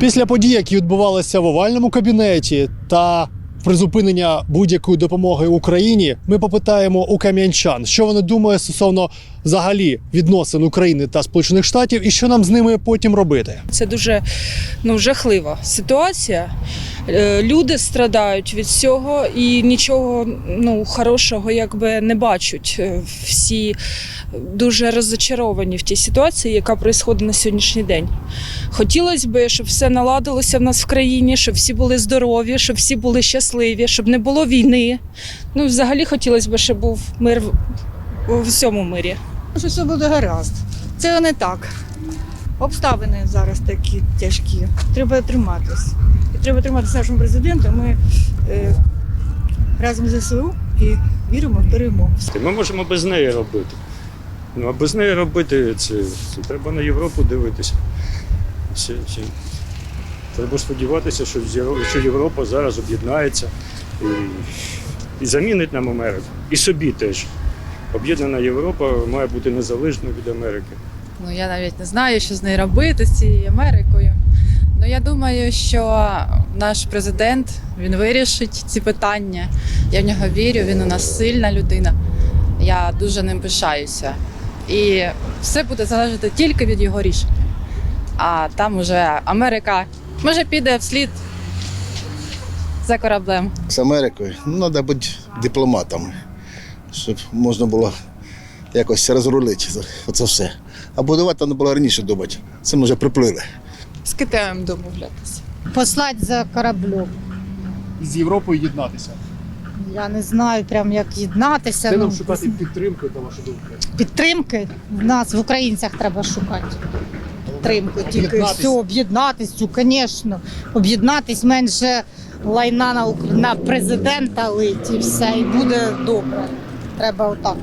Після подій, які відбувалися в овальному кабінеті та призупинення будь-якої допомоги Україні, ми попитаємо у кам'янчан, що вони думають стосовно взагалі відносин України та Сполучених Штатів, і що нам з ними потім робити. Це дуже ну, жахлива ситуація. Е, Люди страдають від цього і нічого ну, хорошого якби не бачать. Е, Всі дуже розочаровані в тій ситуації, яка відбувається на сьогоднішній день. Хотілося б, щоб все наладилося в нас в країні, щоб всі були здорові, щоб всі були щасливі, щоб не було війни. Ну, взагалі хотілося б, щоб був мир в- у всьому мирі. що все буде гаразд. Це не так. Обставини зараз такі тяжкі. Треба триматись. І треба триматися нашому президенту. Ми е, разом з ЗСУ і віримо в перемогу. Ми можемо без неї робити. Ну а без неї робити це, це треба на Європу дивитися. Все, все. Треба сподіватися, що, що Європа зараз об'єднається і, і замінить нам Америку. І собі теж. Об'єднана Європа має бути незалежною від Америки. Ну я навіть не знаю, що з нею робити з цією Америкою. Ну я думаю, що наш президент він вирішить ці питання. Я в нього вірю. Він у нас сильна людина. Я дуже ним пишаюся. І все буде залежати тільки від його рішення. А там уже Америка може піде вслід за кораблем. з Америкою. Ну, треба бути дипломатами, щоб можна було якось розрулити оце все. А будувати треба було раніше думати. Це ми вже приплили. З Китаєм домовлятися. послать за кораблем. З Європою єднатися. Я не знаю прям як єднатися. ну, підтримки, на вашу думку? підтримки в нас в українцях треба шукати. Підтримку тільки все, об'єднатись, ну, звісно. Об'єднатись менше лайна на, на президента лить і все, і буде добре. Треба отак.